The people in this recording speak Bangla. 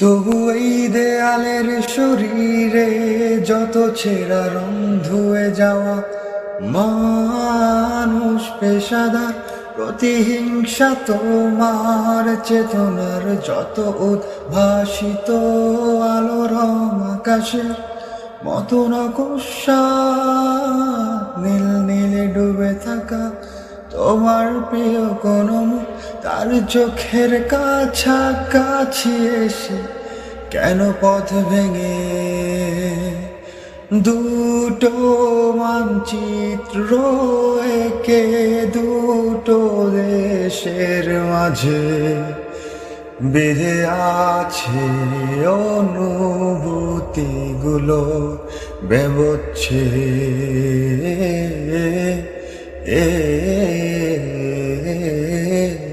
তবু এই দেয়ালের শরীরে যত ছেঁড়া রং ধুয়ে যাওয়া মানুষ পেশাদার, প্রতিহিংসা তোমার চেতনার যত উদ্ভাসিত আলোর আকাশের মতন কুষা নীল নীলে ডুবে থাকা তোমার প্রিয় কোন তার চোখের কাছাকাছি এসে কেন পথ ভেঙে? দুটো মানচিত্র একে দুটো দেশের মাঝে বেঁধে আছে অনুভূতিগুলো বেবচ্ছে। এ en